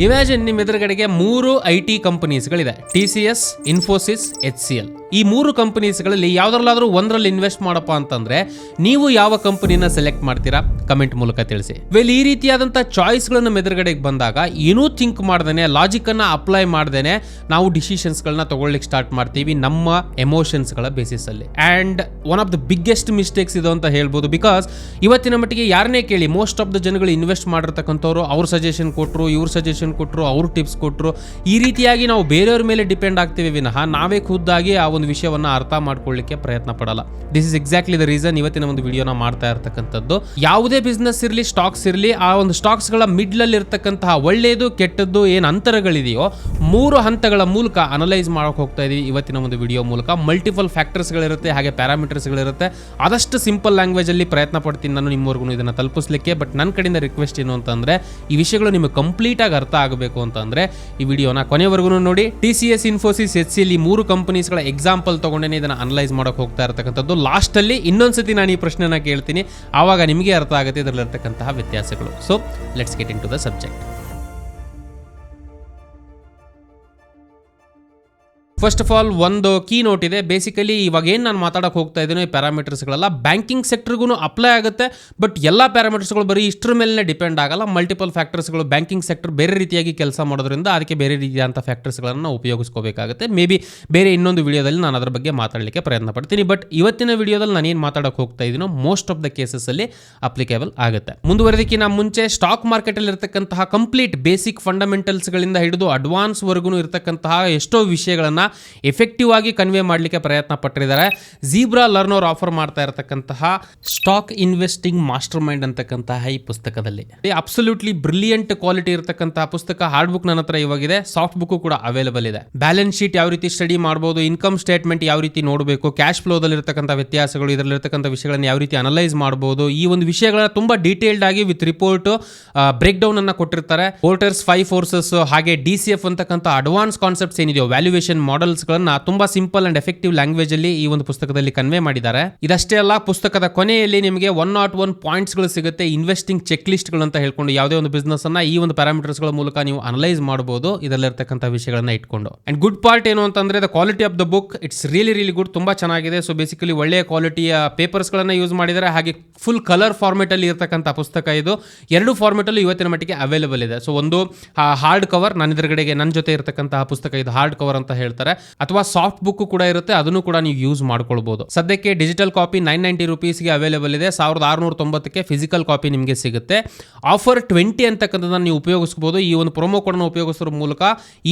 Imagine ನಿಮ್ಮ ಎದುರುಗಡೆಗೆ ಮೂರು I T ಕಂಪನೀಸ್ಗಳಿದೆ. T C S Infosys H C L. ಈ ಮೂರು ಕಂಪನೀಸ್ಗಳಲ್ಲಿ ಯಾವ್ದ್ರಲ್ಲಾದ್ರೂ ಒಂದರಲ್ಲಿ ಇನ್ವೆಸ್ಟ್ ಮಾಡಪ್ಪ ಅಂತಂದ್ರೆ ನೀವು ಯಾವ ಕಂಪನಿನ ಸೆಲೆಕ್ಟ್ ಮಾಡ್ತೀರಾ? ಕಮೆಂಟ್ ಮೂಲಕ ತಿಳಿಸಿ. ವೆಲ್ ಈ ರೀತಿಯಾದಂಥ ಚಾಯ್ಸ್ಗಳನ್ನ ಮೆದುರುಗಡೆಗೆ ಬಂದಾಗ ಏನೂ ಥಿಂಕ್ ಮಾಡ್ದೇನೆ ಲಾಜಿಕ್ ಅನ್ನ ಅಪ್ಲೈ ಮಾಡ್ದೇನೆ ನಾವು ಡಿಸಿಷನ್ಸ್ಗಳನ್ನ ತಗೊಳ್ಳಿಕ್ಕೆ ಸ್ಟಾರ್ಟ್ ಮಾಡ್ತೀವಿ ನಮ್ಮ ಎಮೋಷನ್ಸ್ಗಳ ಬೇಸಿಸ್ ಅಲ್ಲಿ and one of the biggest mistakes ಇದು ಅಂತ ಹೇಳ್ಬೋದು ಬಿಕಾಸ್ ಇವತ್ತಿನ ಮಟ್ಟಿಗೆ ಯಾರನ್ನೇ ಕೇಳಿ ಮೋಸ್ಟ್ ಆಫ್ ದ ಜನಗಳು ಇನ್ವೆಸ್ಟ್ ಮಾಡಿರ್ತಕ್ಕಂಥವ್ರು ಅವ್ರ ಸಜೆಷನ್ ಕೊಟ್ಟರು ಇವ್ರ ಸಜೆಷನ್ ಕೊಟ್ಟರು ಅವ್ರ ಟಿಪ್ಸ್ ಕೊಟ್ಟರು ಈ ರೀತಿಯಾಗಿ ನಾವು ಬೇರೆಯವ್ರ ಮೇಲೆ ಡಿಪೆಂಡ್ ಆಗ್ತೀವಿ ವಿನಃ ನಾವೇ ಖುದ್ದಾಗಿ ಆ ಒಂದು ವಿಷಯವನ್ನ ಅರ್ಥ ಮಾಡ್ಕೊಳ್ಳಿಕ್ಕೆ ಪ್ರಯತ್ನ ಪಡಲ್ಲ. This is exactly the reason ಇವತ್ತಿನ ಒಂದು ವಿಡಿಯೋನ ಮಾಡ್ತಾ ಇರ್ತಕ್ಕಂಥದ್ದು. ಯಾವುದೇ ಬಿಸ್ನೆಸ್ ಇರಲಿ ಸ್ಟಾಕ್ಸ್ ಇರಲಿ, ಆ ಒಂದು ಸ್ಟಾಕ್ಸ್ಗಳ ಮಿಡ್ಲಲ್ಲಿ ಇರ್ತಕ್ಕಂತಹ ಒಳ್ಳೆಯದು ಕೆಟ್ಟದ್ದು ಏನು ಅಂತರಗಳಿದೆಯೋ, ಮೂರು ಹಂತಗಳ ಮೂಲಕ ಅನಲೈಸ್ ಮಾಡೋಕೆ ಹೋಗ್ತಾ ಇದೀವಿ ಇವತ್ತಿನ ಒಂದು ವಿಡಿಯೋ ಮೂಲಕ. ಮಲ್ಟಿಪಲ್ ಫ್ಯಾಕ್ಟರ್ಸ್ಗಳಿರುತ್ತೆ ಹಾಗೆ ಪ್ಯಾರಾಮೀಟರ್ಸ್ಗಳಿರುತ್ತೆ ಆದಷ್ಟು ಸಿಂಪಲ್ ಲ್ಯಾಂಗ್ವೇಜಲ್ಲಿ ಪ್ರಯತ್ನ ಪಡ್ತೀನಿ ನಾನು ನಿಮ್ಮವರೆಗೂ ಇದನ್ನು ತಲುಪಿಸ್ಲಿಕ್ಕೆ. ಬಟ್ ನನ್ನ ಕಡೆಯಿಂದ ರಿಕ್ವೆಸ್ಟ್ ಏನು ಅಂತಂದ್ರೆ, ಈ ವಿಷಯಗಳು ನಿಮಗೆ ಕಂಪ್ಲೀಟ್ ಆಗಿ ಅರ್ಥ ಆಗಬೇಕು ಅಂತಂದ್ರೆ, ಈ ವಿಡಿಯೋನ ಕೊನೆವರೆಗೂ ನೋಡಿ. T C S Infosys H C ಮೂರು ಕಂಪನೀಸ್ಗಳ ಎಕ್ಸಾಂಪಲ್ ತಗೊಂಡೇನೆ ಇದನ್ನು ಅನಲೈಸ್ ಮಾಡೋಕೆ ಹೋಗ್ತಾ ಇರತಕ್ಕಂಥದ್ದು. ಲಾಸ್ಟಲ್ಲಿ ಇನ್ನೊಂದ್ಸತಿ ನಾನು ಈ ಪ್ರಶ್ನೆನ ಕೇಳ್ತೀನಿ. ಆವಾಗ ನಿಮಗೆ ಅರ್ಥ ಆಗುತ್ತೆ ಇದರಲ್ಲಿರ್ತಕ್ಕಂತಹ ವ್ಯತ್ಯಾಸಗಳು. So let's get into the subject first of all ಒಂದು ಕೀ ನೋಟ್ ಇದೆ. ಬೇಸಿಕಲಿ ಇವಾಗ ಏನು ನಾನು ಮಾತಾಡೋಕೆ ಹೋಗ್ತಾ ಇದ್ದೀನಿ ಈ ಪ್ಯಾರಾಮೀಟರ್ಸ್ಗಳೆಲ್ಲ ಬ್ಯಾಂಕಿಂಗ್ ಸೆಕ್ಟರ್ಗೂ ಅಪ್ಲೈ ಆಗುತ್ತೆ. ಬಟ್ ಎಲ್ಲ ಪ್ಯಾರಾಮೀಟರ್ಸ್ಗಳು ಬರೀ ಇಷ್ಟರ ಮೇಲೆ ಡಿಪೆಂಡ್ ಆಗಲ್ಲ. ಮಲ್ಟಿಪಲ್ ಫ್ಯಾಕ್ಟರ್ಸ್ಗಳು ಬ್ಯಾಂಕಿಂಗ್ ಸೆಕ್ಟರ್ ಬೇರೆ ರೀತಿಯಾಗಿ ಕೆಲಸ ಮಾಡೋದ್ರಿಂದ ಅದಕ್ಕೆ ಬೇರೆ ರೀತಿಯಾದಂಥ ಫ್ಯಾಕ್ಟರ್ಸ್ಗಳನ್ನು ಉಪಯೋಗಿಸ್ಕೋಬೇಕಾಗುತ್ತೆ. ಮೇ ಬಿ ಬೇರೆ ಇನ್ನೊಂದು ವಿಡಿಯೋದಲ್ಲಿ ನಾನು ಅದರ ಬಗ್ಗೆ ಮಾತಾಡಲಿಕ್ಕೆ ಪ್ರಯತ್ನ ಪಡ್ತೀನಿ. ಬಟ್ ಇವತ್ತಿನ ವಿಡಿಯೋದಲ್ಲಿ ನಾನು ಏನು ಮಾತಾಡಕ್ಕೆ ಹೋಗ್ತಾ ಇದ್ದೀನೋ ಮೋಸ್ಟ್ ಆಫ್ ದ ಕೇಸಸ್ಸಲ್ಲಿ ಅಪ್ಲಿಕೇಬಲ್ ಆಗುತ್ತೆ. ಮುಂದುವರೆದಕ್ಕಿಂತ ಮುಂಚೆ ಸ್ಟಾಕ್ ಮಾರ್ಕೆಟಲ್ಲಿ ಇರತಕ್ಕಂತಹ ಕಂಪ್ಲೀಟ್ ಬೇಸಿಕ್ ಫಂಡಮೆಂಟಲ್ಸ್ಗಳಿಂದ ಹಿಡಿದು ಅಡ್ವಾನ್ಸ್ವರೆಗೂ ಇರತಕ್ಕಂತಹ ಎಷ್ಟೋ ವಿಷಯಗಳನ್ನು ಎಫೆಕ್ಟಿವ್ ಆಗಿ ಕನ್ವೆ ಮಾಡಲಿಕ್ಕೆ ಪ್ರಯತ್ನ ಪಟ್ಟಿದ್ದಾರೆ. ಜೀಬ್ರಾ ಲರ್ನರ್ ಆಫರ್ ಮಾಡ್ತಾ ಇರತಕ್ಕಂತಹ ಸ್ಟಾಕ್ ಇನ್ವೆಸ್ಟಿಂಗ್ ಮಾಸ್ಟರ್ ಮೈಂಡ್ ಅಂತಕ್ಕಂತಹ ಈ ಪುಸ್ತಕದಲ್ಲಿ. ಅಬ್ಸಲ್ಯೂಟ್ಲಿ ಬ್ರಿಲಿಯಂಟ್ ಕ್ವಾಲಿಟಿ ಇರತಕ್ಕಂತಹ ಪುಸ್ತಕ ಹಾರ್ಡ್ ಬುಕ್ ನನ್ನ ಹತ್ರ ಇವಾಗಿದೆ. ಸಾಫ್ಟ್ ಬುಕ್ ಕೂಡ ಅವೈಲೇಬಲ್ ಇದೆ. ಬ್ಯಾಲೆನ್ಸ್ ಶೀಟ್ ಯಾವ ರೀತಿ ಸ್ಟಡಿ ಮಾಡಬಹುದು ಇನ್ಕಮ್ ಸ್ಟೇಟ್ಮೆಂಟ್ ಯಾವ ರೀತಿ ನೋಡಬೇಕು ಕ್ಯಾಶ್ ಫ್ಲೋದಲ್ಲಿ ಇರತಕ್ಕಂಥ ವ್ಯತ್ಯಾಸಗಳು ಇದರಲ್ಲಿರ್ತಕ್ಕಂಥ ವಿಷಯಗಳನ್ನು ಯಾವ ರೀತಿ ಅನಲೈಸ್ ಮಾಡಬಹುದು ಈ ಒಂದು ವಿಷಯಗಳನ್ನ ತುಂಬಾ ಡೀಟೇಲ್ಡ್ ಆಗಿ ವಿತ್ ರಿಪೋರ್ಟ್ ಬ್ರೇಕ್ ಡೌನ್ ಅನ್ನ ಕೊಟ್ಟಿರ್ತಾರೆ. ಪೋರ್ಟರ್ಸ್ ಫೈವ್ ಫೋರ್ಸಸ್ ಹಾಗೆ ಡಿ ಸಿ ಎಫ್ ಅಂತಕ್ಕಂಥ ಅಡ್ವಾನ್ಸ್ ಕಾನ್ಸೆಪ್ಟ್ಸ್ ಏನಿದೆಯೋ ವ್ಯಾಲ್ಯೂಯೇಷನ್ ಗಳನ್ನ ತುಂಬಾ ಸಿಂಪಲ್ ಅಂಡ್ ಎಫೆಕ್ಟಿವ್ ಲ್ಯಾಂಗ್ವೇಜ್ ಅಲ್ಲಿ ಈ ಒಂದು ಪುಸ್ತಕದಲ್ಲಿ ಕನ್ವೆ ಮಾಡಿದ್ದಾರೆ. ಇದಷ್ಟೇ ಅಲ್ಲ, ಪುಸ್ತಕದ ಕೊನೆಯಲ್ಲಿ ನಿಮಗೆ ಒನ್ ನಾಟ್ ಒನ್ ಪಾಯಿಂಟ್ಸ್ಗಳು ಸಿಗುತ್ತೆ ಇನ್ವೆಸ್ಟಿಂಗ್ ಚೆಕ್ ಲಿಸ್ಟ್ಗಳು ಅಂತ ಹೇಳ್ಕೊಂಡು ಯಾವುದೇ ಒಂದು ಬಿಸ್ನೆಸ್ ಅನ್ನ ಈ ಒಂದು ಪ್ಯಾರಾಮೀಟರ್ಸ್ಗಳ ಮೂಲಕ ನೀವು ಅನಲೈಸ್ ಮಾಡಬಹುದು. ಇದರಲ್ಲಿರ್ತಕ್ಕಂಥ ವಿಷಯಗಳನ್ನ ಇಟ್ಕೊಂಡು. ಅಂಡ್ ಗುಡ್ ಪಾರ್ಟ್ ಏನು ಅಂತಂದ್ರೆ the quality of the book it's really really good ತುಂಬಾ ಚೆನ್ನಾಗಿದೆ. ಸೊ ಬೇಸಿಕಲಿ ಒಳ್ಳೆಯ ಕ್ವಾಲಿಟಿಯ ಪೇಪರ್ಸ್ ಗಳನ್ನ ಯೂಸ್ ಮಾಡಿದ್ದಾರೆ. ಹಾಗೆ ಫುಲ್ ಕಲರ್ ಫಾರ್ಮೆಟ್ ಅಲ್ಲಿ ಇರತಕ್ಕಂಥ ಪುಸ್ತಕ ಇದು. ಎರಡು ಫಾರ್ಮೆಟ್ ಅಲ್ಲಿ ಇವತ್ತಿನ ಮಟ್ಟಿಗೆ ಅವೈಲೇಬಲ್ ಇದೆ. ಸೊ ಒಂದು ಹಾರ್ಡ್ ಕವರ್ ನನ್ನ ಎದುರುಗಡೆಗೆ ನನ್ನ ಜೊತೆ ಇರತಕ್ಕಂತಹ ಪುಸ್ತಕ ಇದು ಹಾರ್ಡ್ ಕವರ್ ಅಂತ ಹೇಳ್ತಾರೆ. ಅಥವಾ ಸಾಫ್ಟ್ ಬುಕ್ ಕೂಡ ಇರುತ್ತೆ, ಅದನ್ನು ಕೂಡ ನೀವು ಯೂಸ್ ಮಾಡ್ಕೊಳ್ಬಹುದು ಸದ್ಯಕ್ಕೆ ಡಿಜಿಟಲ್ ಕಾಪಿ ನೈನ್ ನೈಂಟಿ ರುಪೀಸ್ಗೆ ಅವೈಲೇಬಲ್ ಇದೆ. ಸಾವಿರದ ಆರುನೂರ ತೊಂಬತ್ತಕ್ಕೆ ಫಿಸಿಕಲ್ ಕಾಪಿ ನಿಮಗೆ ಸಿಗುತ್ತೆ. ಆಫರ್ ಟ್ವೆಂಟಿ ಅಂತಕ್ಕಂಥದ್ದನ್ನು ನೀವು ಉಪಯೋಗಿಸಬಹುದು ಈ ಒಂದು ಪ್ರೊಮೋ ಕೋಡ್ನ ಉಪಯೋಗಿಸೋದ್ರ ಮೂಲಕ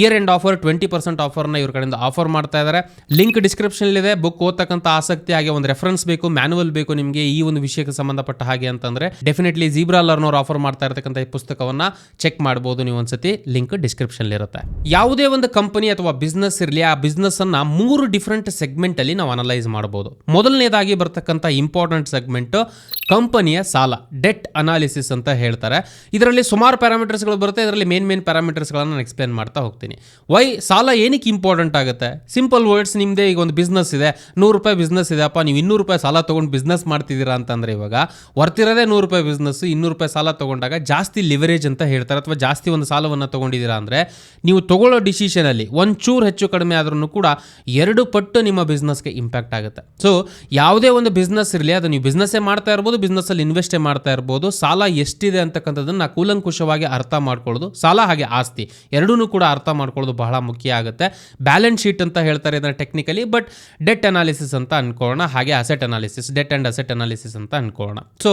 year end offer twenty percent ಆಫರ್ನ ಇವ್ರ ಕಡೆಯಿಂದ ಆಫರ್ ಮಾಡ್ತಾ ಇದ್ದಾರೆ ಲಿಂಕ್ ಡಿಸ್ಕ್ರಿಪ್ಷನ್ ಇದೆ. ಬುಕ್ ಓದ್ತಕ್ಕಂಥ ಆಸಕ್ತಿ ಹಾಗೆ ಒಂದು ರೆಫರೆನ್ಸ್ ಬೇಕು ಮ್ಯಾನುವಲ್ ಬೇಕು ನಿಮಗೆ ಈ ಒಂದು ವಿಷಯಕ್ಕೆ ಸಂಬಂಧಪಟ್ಟ ಹಾಗೆ ಅಂತಂದ್ರೆ ಡೆಫಿನೆಟ್ಲಿ ಜೀಬ್ರಾ ಲರ್ನರ್ ಆಫರ್ ಮಾಡ್ತಾ ಇರತಕ್ಕಂಥ ಈ ಪುಸ್ತಕವನ್ನ ಚೆಕ್ ಮಾಡಬಹುದು ನೀವು ಒಂದ್ಸತಿ. ಲಿಂಕ್ ಡಿಸ್ಕ್ರಿಪ್ಷನ್ ಇರುತ್ತೆ. ಯಾವುದೇ ಒಂದು ಕಂಪನಿ ಅಥವಾ ಬಿಸ್ನೆಸ್ ಇರಲಿ ಬಿಸ್ನೆಸ್ ಅನ್ನ ಮೂರು ಡಿಫ್ರೆಂಟ್ ಸೆಗ್ಮೆಂಟ್ ಅಲ್ಲಿ ನಾವು ಅನಲೈಸ್ ಮಾಡಬಹುದು ಮೊದಲನೇದಾಗಿ ಬರ್ತಕ್ಕಂಥ ಇಂಪಾರ್ಟೆಂಟ್ ಸೆಗ್ಮೆಂಟ್ ಕಂಪನಿಯ ಸಾಲ ಡೆಟ್ ಅನಾಲಿಸಿಸ್ ಅಂತ ಹೇಳ್ತಾರೆ. ಇದರಲ್ಲಿ ಸುಮಾರು ಪ್ಯಾರಾಮೀಟರ್ಸ್ಗಳು ಬರುತ್ತೆ, ಇದರಲ್ಲಿ ಮೇನ್ ಮೇನ್ ಪ್ಯಾರಾಮೀಟರ್ಸ್ಗಳನ್ನು ನಾನು ಎಕ್ಸ್ಪ್ಲೇನ್ ಮಾಡ್ತಾ ಹೋಗ್ತೀನಿ. ವೈ ಸಾಲ ಏನಕ್ಕೆ ಇಂಪಾರ್ಟೆಂಟ್ ಆಗುತ್ತೆ? ಸಿಂಪಲ್ ವರ್ಡ್ಸ್ ನಿಮ್ಮದೇ ಈಗ ಒಂದು ಬಿಸ್ನೆಸ್ ಇದೆ, ನೂರು ರೂಪಾಯಿ ಬಿಸ್ನೆಸ್ ಇದೆ, ಅಪ್ಪ, ನೀವು ಇನ್ನೂರು ರೂಪಾಯಿ ಸಾಲ ತೊಗೊಂಡು ಬಿಸ್ನೆಸ್ ಮಾಡ್ತಿದ್ದೀರಾ ಅಂತಂದ್ರೆ ಇವಾಗ, ವರ್ತಿರೋದೇ ನೂರು ರೂಪಾಯಿ ಬಿಸ್ನೆಸ್ ಇನ್ನೂರು ರೂಪಾಯಿ ಸಾಲ ತೊಗೊಂಡಾಗ ಜಾಸ್ತಿ ಲಿವರೇಜ್ ಅಂತ ಹೇಳ್ತಾರೆ, ಅಥವಾ ಜಾಸ್ತಿ ಒಂದು ಸಾಲವನ್ನು ತೊಗೊಂಡಿದ್ದೀರಾ ಅಂದರೆ, ನೀವು ತಗೊಳ್ಳೋ ಡಿಸಿಷನಲ್ಲಿ ಒಂಚೂರು ಹೆಚ್ಚು ಕಡಿಮೆ ಆದ್ರೂ ಕೂಡ ಎರಡು ಪಟ್ಟು ನಿಮ್ಮ ಬಿಸ್ನೆಸ್ಗೆ ಇಂಪ್ಯಾಕ್ಟ್ ಆಗುತ್ತೆ. ಸೊ ಯಾವುದೇ ಒಂದು ಬಿಸ್ನೆಸ್ ಇರಲಿ, ಅದು ನೀವು ಬಿಸ್ನೆಸ್ಸೇ ಮಾಡ್ತಾ ಇರ್ಬೋದು ಬಿಸ್ನೆಸ್ಸಲ್ಲಿ ಇನ್ವೆಸ್ಟೇ ಮಾಡ್ತಾ ಇರ್ಬೋದು, ಸಾಲ ಎಷ್ಟಿದೆ ಅಂತಕ್ಕಂಥದ್ದನ್ನು ಕೂಲಂಕುಷವಾಗಿ ಅರ್ಥ ಮಾಡ್ಕೊಳ್ಳೋದು, ಸಾಲ ಹಾಗೆ ಆಸ್ತಿ ಎರಡೂ ಕೂಡ ಅರ್ಥ ಮಾಡ್ಕೊಳ್ಳೋದು ಬಹಳ ಮುಖ್ಯ ಆಗುತ್ತೆ. ಬ್ಯಾಲೆನ್ಸ್ ಶೀಟ್ ಅಂತ ಹೇಳ್ತಾರೆ ಇದನ್ನು ಟೆಕ್ನಿಕಲಿ ಬಟ್ ಡೆಟ್ ಅನಾಲಿಸಿಸ್ ಅಂತ ಅನ್ಕೊಳ್ಳೋಣ, ಹಾಗೆ asset analysis debt and asset analysis ಅಂತ ಅನ್ಕೊಳ್ಳೋಣ. ಸೊ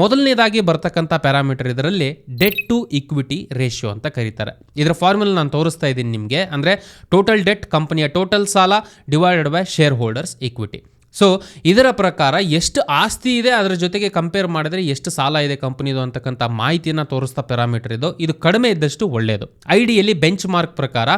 ಮೊದಲನೇದಾಗಿ ಬರ್ತಕ್ಕಂಥ ಪ್ಯಾರಾಮೀಟರ್ ಇದರಲ್ಲಿ ಡೆಟ್ ಟು ಇಕ್ವಿಟಿ ರೇಷಿಯೋ ಅಂತ ಕರೀತಾರೆ. ಇದರ ಫಾರ್ಮುಲಾ ನಾನು ತೋರಿಸ್ತಾ ಇದ್ದೀನಿ ನಿಮಗೆ. ಅಂದರೆ ಟೋಟಲ್ ಡೆಟ್ ಕಂಪನಿಯ ಟೋಟಲ್ ಸಾಲ divided by shareholders equity so ಇದರ ಪ್ರಕಾರ ಎಷ್ಟು ಆಸ್ತಿ ಇದೆ, ಅದರ ಜೊತೆಗೆ ಕಂಪೇರ್ ಮಾಡಿದ್ರೆ ಎಷ್ಟು ಸಾಲ ಇದೆ ಕಂಪನಿದು ಅಂತಕ್ಕಂಥ ಮಾಹಿತಿಯನ್ನು ತೋರಿಸ್ತಾ ಪ್ಯಾರಾಮೀಟರ್ ಇದು. ಇದು ಕಡಿಮೆ ಇದ್ದಷ್ಟು ಒಳ್ಳೆಯದು ಐ ಡಿಯಲ್ಲಿ ಬೆಂಚ್ ಮಾರ್ಕ್ ಪ್ರಕಾರ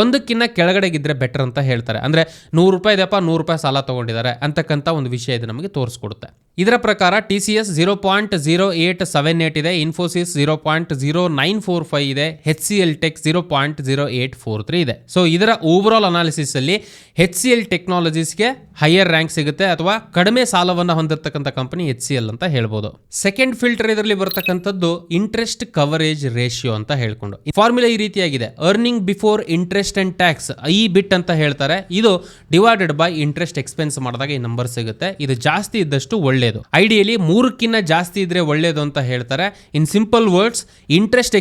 ಒಂದಕ್ಕಿಂತ ಕೆಳಗಡೆಗಿದ್ರೆ ಬೆಟರ್ ಅಂತ ಹೇಳ್ತಾರೆ. ಅಂದರೆ ನೂರು ರೂಪಾಯಿ ಇದೆಯಪ್ಪ, ನೂರು ರೂಪಾಯಿ ಸಾಲ ತೊಗೊಂಡಿದ್ದಾರೆ ಅಂತಕ್ಕಂಥ ಒಂದು ವಿಷಯ ಇದು ನಮಗೆ ತೋರಿಸ್ಕೊಡುತ್ತೆ. ಇದರ ಪ್ರಕಾರ T C S zero point zero eight seven eight ಇದೆ Infosys zero point zero nine four five ಇದೆ H C L Tech zero point zero eight four three ಇದೆ. ಸೊ ಇದರ ಓವರ್ ಆಲ್ ಅನಾಲಿಸಿಸ್ ಅಲ್ಲಿ ಹೆಚ್ ಸಿ ಎಲ್ ಟೆಕ್ನಾಲಜೀಸ್ಗೆ higher rank ಸಿಗುತ್ತೆ ಅಥವಾ ಕಡಿಮೆ ಸಾಲವನ್ನು ಹೊಂದಿರತಕ್ಕಂಥ ಕಂಪನಿ ಎಚ್ ಸಿ ಎಲ್ ಅಂತ ಹೇಳ್ಬೋದು. ಸೆಕೆಂಡ್ ಫಿಲ್ಟರ್ ಇದರಲ್ಲಿ ಬರತಕ್ಕಂಥದ್ದು ಇಂಟ್ರೆಸ್ಟ್ ಕವರೇಜ್ ರೇಷಿಯೋ ಅಂತ ಹೇಳ್ಕೊಂಡು. ಫಾರ್ಮುಲಾ ಈ ರೀತಿಯಾಗಿದೆ. Earning before interest and tax EBIT ಅಂತ ಹೇಳ್ತಾರೆ. ಇದು ಡಿವೈಡೆಡ್ ಬೈ ಇಂಟ್ರೆಸ್ಟ್ ಎಕ್ಸ್ಪೆನ್ಸ್ ಮಾಡಿದಾಗ ಈ ನಂಬರ್ ಸಿಗುತ್ತೆ. ಇದು ಜಾಸ್ತಿ ಇದ್ದಷ್ಟು ಒಳ್ಳೆಯದು ಐಡಿಯಲಿ ಮೂರಕ್ಕಿಂತ ಜಾಸ್ತಿ ಇದ್ರೆ ಒಳ್ಳೆಯದು ಅಂತ ಹೇಳ್ತಾರೆ. ಇನ್ ಸಿಂಪಲ್ ವರ್ಡ್ಸ್ ಇಂಟ್ರೆಸ್ಟ್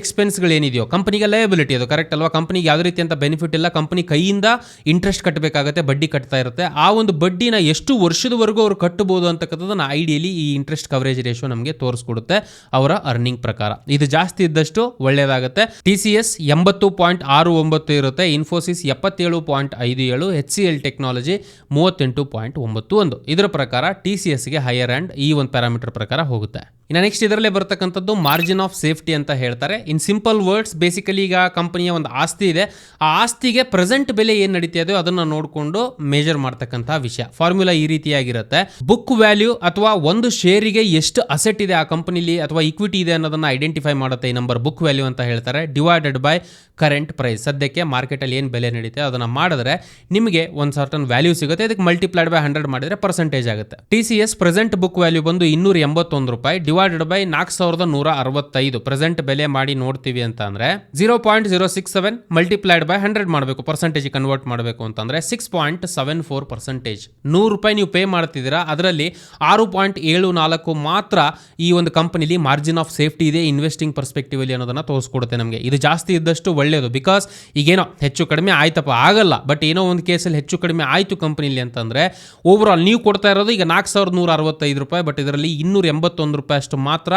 ಏನಿದೆಯೋ ಕಂಪನಿಗೆ ಲಯಬಿಲಿಟಿ ಅದು ಕರೆಕ್ಟ್ ಅಲ್ವಾ? ಕಂಪನಿಗೆ ಯಾವುದೇ ರೀತಿ ಅಂತ ಬೆನಿಫಿಟ್ ಇಲ್ಲ. ಕಂಪನಿ ಕೈಯಿಂದ ಇಂಟ್ರೆಸ್ಟ್ ಕಟ್ಟಬೇಕಾಗುತ್ತೆ ಬಡ್ಡಿ ಕಟ್ತಾ ಇರುತ್ತೆ. ಆ ಒಂದು ಬಡ್ಡಿನ ಎಷ್ಟು ವರ್ಷದವರೆಗೂ ಅವರು ಕಟ್ಟಬಹುದು ಅಂತಕ್ಕಂಥದ್ದನ್ನು ಐಡಿಯಲಿ ಈ ಇಂಟ್ರೆಸ್ಟ್ ಕವರೇಜ್ ರೇಷಿಯೋ ನಮಗೆ ತೋರಿಸ್ಕೊಡುತ್ತೆ ಅವರ ಅರ್ನಿಂಗ್ ಪ್ರಕಾರ. ಇದು ಜಾಸ್ತಿ ಇದ್ದಷ್ಟು ಒಳ್ಳೆಯದಾಗುತ್ತೆ. ಟಿ ಸಿ ಎಸ್ ಎಂಬತ್ತು ಪಾಯಿಂಟ್ ಆರು ಒಂಬತ್ತು ಇರುತ್ತೆ. ಇನ್ಫೋಸಿಸ್ ಎಪ್ಪತ್ತೇಳು ಪಾಯಿಂಟ್ ಐದು ಏಳು. ಎಚ್ ಸಿ ಎಲ್ ಟೆಕ್ನಾಲಜಿ ಮೂವತ್ತೆಂಟು ಪಾಯಿಂಟ್ ಒಂಬತ್ತು ಒಂದು. ಇದರ ಪ್ರಕಾರ ಟಿ ಸಿ ಎಸ್ಗೆ ಹೈಯರ್ ಆ್ಯಂಡ್ ಈ ಒಂದು ಪ್ಯಾರಾಮೀಟರ್ ಪ್ರಕಾರ ಹೋಗುತ್ತೆ. ಇನ್ನು ನೆಕ್ಸ್ಟ್ ಇದರಲ್ಲೇ ಬರ್ತಕ್ಕಂಥದ್ದು ಮಾರ್ಜಿನ್ ಆಫ್ ಸೇಫ್ಟಿ ಅಂತ ಹೇಳ್ತಾರೆ. ಇನ್ ಸಿಂಪಲ್ ವರ್ಡ್ಸ್ ಬೇಸಿಕಲಿ ಈಗ ಕಂಪನಿಯ ಒಂದು ಆಸ್ತಿ ಇದೆ. ಆ ಆಸ್ತಿಗೆ ಪ್ರೆಸೆಂಟ್ ಬೆಲೆ ಏನು ನಡೀತಿದೆಯೋ ಅದನ್ನು ನೋಡಿಕೊಂಡು ಮೇಜರ್ ಮಾಡ್ತಕ್ಕಂಥ ವಿಷಯ. ಫಾರ್ಮುಲಾ ಈ ರೀತಿಯಾಗಿರುತ್ತೆ. ಬುಕ್ ವ್ಯಾಲ್ಯೂ ಅಥವಾ ಒಂದು ಶೇರಿಗೆ ಎಷ್ಟು ಅಸೆಟ್ ಇದೆ ಆ ಕಂಪನಿಲಿ ಅಥವಾ ಇಕ್ವಿಟಿ ಇದೆ ಅನ್ನೋದನ್ನ ಐಡೆಂಟಿಫೈ ಮಾಡುತ್ತೆ ಈ ನಂಬರ್ ಬುಕ್ ವ್ಯಾಲ್ಯೂ ಅಂತ ಹೇಳ್ತಾರೆ. ಡಿವೈಡೆಡ್ ಬೈ ಕರೆಂಟ್ ಪ್ರೈಸ್ ಸದ್ಯಕ್ಕೆ ಮಾರ್ಕೆಟಲ್ಲಿ ಏನು ಬೆಲೆ ನಡೀತೆ ಅದನ್ನು ಮಾಡಿದ್ರೆ ನಿಮಗೆ ಒಂದು ಸರ್ಟನ್ ವ್ಯಾಲ್ಯೂ ಸಿಗುತ್ತೆ. ಇದಕ್ಕೆ ಮಲ್ಟಿಪ್ಲೈಡ್ ಬೈ ಹಂಡ್ರೆಡ್ ಮಾಡಿದ್ರೆ ಪರ್ಸೆಂಟೇಜ್ ಆಗುತ್ತೆ. T C S present book value ಬಂದು ಇನ್ನೂರ ಎಂಬತ್ತೊಂದು ರೂಪಾಯಿ. ಡಿವೈಡೆಡ್ ಬೈ ನಾಲ್ಕು ಸಾವಿರದ ನೂರ ಅರವತ್ತೈದು. ಪ್ರೆಸೆಂಟ್ ಬೆಲೆ ಮಾಡಿ ನೋಡ್ತೀವಿ ಅಂತ ಅಂದ್ರೆ zero point zero six seven multiplied by hundred ಮಾಡಬೇಕು ಪರ್ಸೆಂಟೇಜ್ ಕನ್ವರ್ಟ್ ಮಾಡಬೇಕು ಅಂತಂದ್ರೆ six point seven four percentage ನೂರು ರೂಪಾಯಿ ನೀವು ಪೇ ಮಾಡ್ತಿದ್ದೀರಾ, ಅದರಲ್ಲಿ ಆರು ಪಾಯಿಂಟ್ ಏಳು ನಾಲ್ಕು ಮಾತ್ರ ಈ ಒಂದು ಕಂಪನಿಲಿ ಮಾರ್ಜಿನ್ ಆಫ್ ಸೇಫ್ಟಿ ಇದೆ ಇನ್ವೆಸ್ಟಿಂಗ್ ಪರ್ಸ್ಪೆಕ್ಟಿವ್ ಅಲ್ಲಿ ಅನ್ನೋದನ್ನ ತೋರಿಸ್ಕೊಡುತ್ತೆ ನಮಗೆ. ಇದು ಜಾಸ್ತಿ ಇದ್ದಷ್ಟು ಒಳ್ಳೆಯದು ಬಿಕಾಸ್ ಈಗೇನೋ ಹೆಚ್ಚು ಕಡಿಮೆ ಆಯ್ತಪ್ಪ, ಆಗಲ್ಲ. ಬಟ್ ಏನೋ ಒಂದು ಕೇಸಲ್ಲಿ ಹೆಚ್ಚು ಕಡಿಮೆ ಆಯಿತು ಕಂಪನಿಲಿ ಅಂತಂದ್ರೆ ಓವರ್ ಆಲ್ ನೀವು ಕೊಡ್ತಾ ಇರೋದು ಈಗ ನಾಲ್ಕು ಸಾವಿರದ ನೂರ ಅರವತ್ತೈದು ರೂಪಾಯಿ ಬಟ್ ಇದರಲ್ಲಿ ಇನ್ನೂರ ಎಂಬತ್ತೊಂದು ರೂಪಾಯಿ ಅಷ್ಟು ಮಾತ್ರ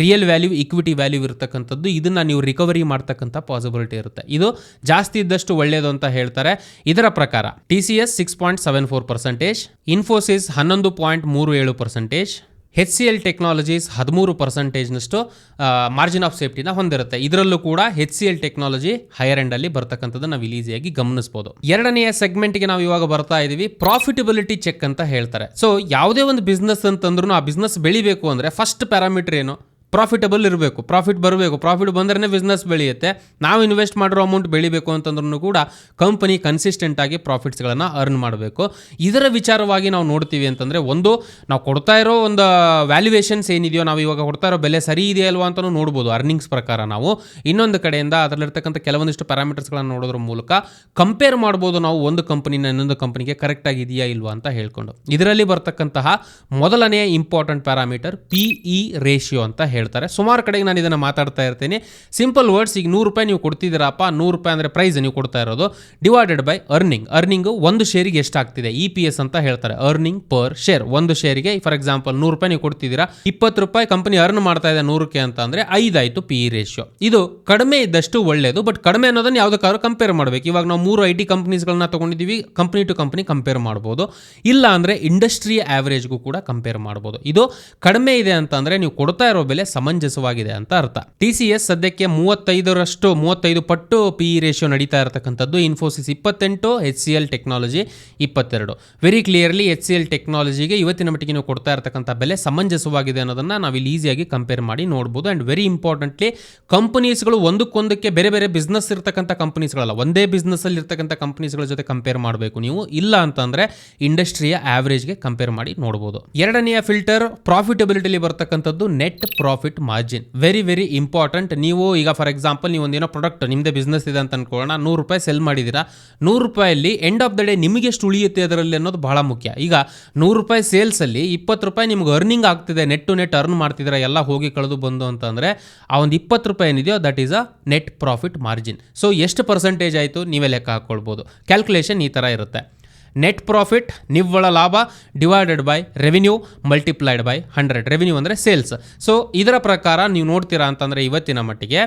ರಿಯಲ್ ವ್ಯಾಲ್ಯೂ ಇಕ್ವಿಟಿ ವ್ಯಾಲ್ಯೂ ಇರತಕ್ಕಂಥದ್ದು. ಇದನ್ನ ನೀವು ರಿಕವರಿ ಮಾಡ್ತಕ್ಕಂಥ ಪಾಸಿಬಿಲಿಟಿ ಇರುತ್ತೆ. ಇದು ಜಾಸ್ತಿ ಇದ್ದಷ್ಟು ಒಳ್ಳೆಯದು ಅಂತ ಹೇಳ್ತಾರೆ. ಇದರ ಪ್ರಕಾರ T C S six point seven four percentage Infosys ಹನ್ನೊಂದು ಪಾಯಿಂಟ್ ಮೂರು ಏಳು percentage H C L technologies ಹದಿಮೂರು ಪರ್ಸೆಂಟೇಜ್ನಷ್ಟು ಮಾರ್ಜಿನ್ ಆಫ್ ಸೇಫ್ಟಿನ ಹೊಂದಿರುತ್ತೆ. ಇದರಲ್ಲೂ ಕೂಡ H C L technology higher end ಅಲ್ಲಿ ಬರ್ತಕ್ಕಂಥದ್ದು ನಾವು ಈಸಿಯಾಗಿ ಗಮನಿಸಬಹುದು ಎರಡನೆಯ ಸೆಗ್ಮೆಂಟ್ಗೆ ನಾವು ಇವಾಗ ಬರ್ತಾ ಇದೀವಿ ಪ್ರಾಫಿಟಬಿಲಿಟಿ ಚೆಕ್ ಅಂತ ಹೇಳ್ತಾರೆ. ಸೊ ಯಾವುದೇ ಒಂದು ಬಿಸ್ನೆಸ್ ಅಂತಂದ್ರೂ ಆ ಬಿಸ್ನೆಸ್ ಬೆಳಿಬೇಕು ಅಂದ್ರೆ ಫಸ್ಟ್ ಪ್ಯಾರಾಮೀಟರ್ ಏನು? ಪ್ರಾಫಿಟಬಲ್ ಇರಬೇಕು ಪ್ರಾಫಿಟ್ ಬರಬೇಕು. ಪ್ರಾಫಿಟ್ ಬಂದ್ರೆ ಬಿಸ್ನೆಸ್ ಬೆಳೆಯುತ್ತೆ. ನಾವು ಇನ್ವೆಸ್ಟ್ ಮಾಡಿರೋ ಅಮೌಂಟ್ ಬೆಳಿಬೇಕು ಅಂತಂದ್ರೂ ಕೂಡ ಕಂಪನಿ ಕನ್ಸಿಸ್ಟೆಂಟ್ ಆಗಿ ಪ್ರಾಫಿಟ್ಸ್ಗಳನ್ನು ಅರ್ನ್ ಮಾಡಬೇಕು. ಇದರ ವಿಚಾರವಾಗಿ ನಾವು ನೋಡ್ತೀವಿ ಅಂತಂದರೆ ಒಂದು, ನಾವು ಕೊಡ್ತಾ ಇರೋ ಒಂದು ವ್ಯಾಲ್ಯೂಯೇಷನ್ಸ್ ಏನಿದೆಯೋ, ನಾವು ಇವಾಗ ಕೊಡ್ತಾ ಇರೋ ಬೆಲೆ ಸರಿ ಇದೆಯಾ ಅಲ್ವಾ ಅಂತಲೂ ನೋಡ್ಬೋದು ಅರ್ನಿಂಗ್ಸ್ ಪ್ರಕಾರ ನಾವು. ಇನ್ನೊಂದು ಕಡೆಯಿಂದ ಅದರಲ್ಲಿರ್ತಕ್ಕಂಥ ಕೆಲವೊಂದಿಷ್ಟು ಪ್ಯಾರಾಮೀಟರ್ಸ್ಗಳನ್ನು ನೋಡೋದ್ರ ಮೂಲಕ ಕಂಪೇರ್ ಮಾಡ್ಬೋದು ನಾವು ಒಂದು ಕಂಪನಿನ ಇನ್ನೊಂದು ಕಂಪನಿಗೆ ಕರೆಕ್ಟ್ ಆಗಿದೆಯಾ ಇಲ್ವಾ ಅಂತ ಹೇಳ್ಕೊಂಡು. ಇದರಲ್ಲಿ ಬರ್ತಕ್ಕಂತಹ ಮೊದಲನೆಯ important parameter P E ratio ಅಂತ ಹೇಳ್ತಾರೆ. ಸುಮಾರು ಕಡೆಗೆ ನಾನು ಇದನ್ನು ಮಾತಾಡ್ತಾ ಇರ್ತೀನಿ. ಸಿಂಪಲ್ ವರ್ಡ್ಸ್ ಈಗ ನೂರು ರೂಪಾಯಿ ನೀವು ಕೊಡ್ತಿದ್ದೀರಪ್ಪ, ನೂರು ರೂಪಾಯಿ ಅಂದರೆ ಪ್ರೈಸ್ ನೀವು ಕೊಡ್ತಾ ಇರೋದು. ಡಿವೈಡೆಡ್ ಬೈ ಅರ್ನಿಂಗ್ ಅರ್ನಿಂಗು ಒಂದು ಶೇರಿಗೆ ಎಷ್ಟಾಗ್ತಿದೆ? ಇ ಪಿ ಎಸ್ ಅಂತ ಹೇಳ್ತಾರೆ. ಅರ್ನಿಂಗ್ ಪರ್ ಶೇರ್ ಒಂದು ಶೇರಿಗೆ ಫಾರ್ ಎಕ್ಸಾಂಪಲ್ ನೂರು ರೂಪಾಯಿ ನೀವು ಕೊಡ್ತಿದ್ದೀರಾ. ಇಪ್ಪತ್ತು ರೂಪಾಯಿ ಕಂಪನಿ ಅರ್ನ್ ಮಾಡ್ತಾ ಇದೆ ನೂರಕ್ಕೆ ಅಂತ ಅಂದರೆ ಐದಾಯಿತು ಪಿ ಇ ರೇಷಿಯೋ ಇದು ಕಡಿಮೆ ಇದ್ದಷ್ಟು ಒಳ್ಳೆಯದು ಬಟ್ ಕಡಿಮೆ ಅನ್ನೋದನ್ನು ಯಾವುದಕ್ಕಾದ್ರೂ ಕಂಪೇರ್ ಮಾಡಬೇಕು. ಇವಾಗ ನಾವು ಮೂರು ಐ ಟಿ ಕಂಪ್ನೀಸ್ಗಳನ್ನ ತೊಗೊಂಡಿದ್ದೀವಿ ಕಂಪ್ನಿ ಟು ಕಂಪ್ನಿ ಕಂಪೇರ್ ಮಾಡ್ಬೋದು. ಇಲ್ಲ ಅಂದರೆ ಇಂಡಸ್ಟ್ರಿ ಆ್ಯಾವ್ರೇಜ್ಗೂ ಕೂಡ ಕಂಪೇರ್ ಮಾಡ್ಬೋದು. ಇದು ಕಡಿಮೆ ಇದೆ ಅಂತಂದರೆ ನೀವು ಕೊಡ್ತಾ ಇರೋ ಬೆಲೆ ಸಮಂಜಸವಾಗಿದೆ ಅಂತ ಅರ್ಥ. ಟಿಸಿಎಸ್ ಸದ್ಯಕ್ಕೆ ಮೂವತ್ತೈದರಷ್ಟು ಮೂವತ್ತೈದು ಪಟ್ಟು ಪಿ ಇ ರೇಷಿಯೋ ನಡೀತಾ ಇರತಕ್ಕಂಥದ್ದು. ಇನ್ಫೋಸಿಸ್ ಇಪ್ಪತ್ತೆಂಟು ಎಚ್ ಸಿ ಎಲ್ ಟೆಕ್ನಾಲಜಿ ಇಪ್ಪತ್ತೆರಡು. Very clearly H C L ಟೆಕ್ನಾಲಜಿಗೆ ಇವತ್ತಿನ ಮಟ್ಟಿಗೆ ನೀವು ಕೊಡ್ತಾ ಇರತಕ್ಕಂಥ ಬೆಲೆ ಸಮಂಜಸವಾಗಿದೆ ಅನ್ನೋದನ್ನ ನಾವು ಇಲ್ಲಿ ಈಸಿಯಾಗಿ ಕಂಪೇರ್ ಮಾಡಿ ನೋಡ್ಬೋದು. ಆ್ಯಂಡ್ ವೆರಿ ಇಂಪಾರ್ಟೆಂಟ್ಲಿ ಕಂಪನೀಸ್ಗಳು ಒಂದಕ್ಕೊಂದಕ್ಕೆ ಬೇರೆ ಬೇರೆ ಬಿಸ್ನೆಸ್ ಇರ್ತಕ್ಕಂಥ ಕಂಪನೀಸ್ಗಳಲ್ಲ ಒಂದೇ ಬಿಸ್ನೆಸ್ಸಲ್ಲಿ ಇರ್ತಕ್ಕಂಥ ಕಂಪನೀಸ್ಗಳ ಜೊತೆ ಕಂಪೇರ್ ಮಾಡಬೇಕು ನೀವು. ಇಲ್ಲ ಅಂತಂದರೆ ಇಂಡಸ್ಟ್ರಿಯ ಆವ್ರೇಜ್ಗೆ ಕಂಪೇರ್ ಮಾಡಿ ನೋಡ್ಬೋದು. ಎರಡನೆಯ ಫಿಲ್ಟರ್ ಪ್ರಾಫಿಟಬಿಲಿಟಿಲಿ ಬರ್ತಕ್ಕಂಥದ್ದು net profit margin very very important ನೀವು ಈಗ ಫಾರ್ ಎಕ್ಸಾಂಪಲ್ ನೀವು ಒಂದೇನೋ ಪ್ರಾಡಕ್ಟ್ ನಿಮ್ದೇ ಬಿಸ್ನೆಸ್ ಇದೆ ಅಂತ ಅನ್ಕೊಳ್ಳೋಣ. ನೂರು ರೂಪಾಯಿ ಸೆಲ್ ಮಾಡಿದ್ದೀರಾ ನೂರು ರೂಪಾಯಲ್ಲಿ ಎಂಡ್ ಆಫ್ ದ ಡೇ ನಿಮಗೆ ಎಷ್ಟು ಉಳಿಯುತ್ತೆ ಅದರಲ್ಲಿ ಅನ್ನೋದು ಬಹಳ ಮುಖ್ಯ. ಈಗ ನೂರು ರೂಪಾಯಿ ಸೇಲ್ಸಲ್ಲಿ ಇಪ್ಪತ್ತು ರೂಪಾಯಿ ನಿಮ್ಗೆ ಅರ್ನಿಂಗ್ ಆಗ್ತಿದೆ ನೆಟ್ ಟು ನೆಟ್ ಅರ್ನ್ ಮಾಡ್ತಿದ್ರೆ ಎಲ್ಲ ಹೋಗಿ ಕಳೆದು ಬಂದು ಅಂತಂದರೆ, ಆ ಒಂದು ಇಪ್ಪತ್ತು ರೂಪಾಯಿ ಏನಿದೆಯೋ that is a net profit margin so ಎಷ್ಟು ಪರ್ಸೆಂಟೇಜ್ ಆಯಿತು? ನೀವೇ ಲೆಕ್ಕ ಹಾಕ್ಕೊಳ್ಬೋದು ಕ್ಯಾಲ್ಕುಲೇಷನ್ ಈ ಥರ ಇರುತ್ತೆ. ನೆಟ್ ಪ್ರಾಫಿಟ್ ನಿವ್ವಳ ಲಾಭ divided by revenue multiplied by hundred revenue ಅಂದರೆ ಸೇಲ್ಸ್ ಸೊ ಇದರ ಪ್ರಕಾರ ನೀವು ನೋಡ್ತೀರಾ ಅಂತಂದರೆ ಇವತ್ತಿನ ಮಟ್ಟಿಗೆ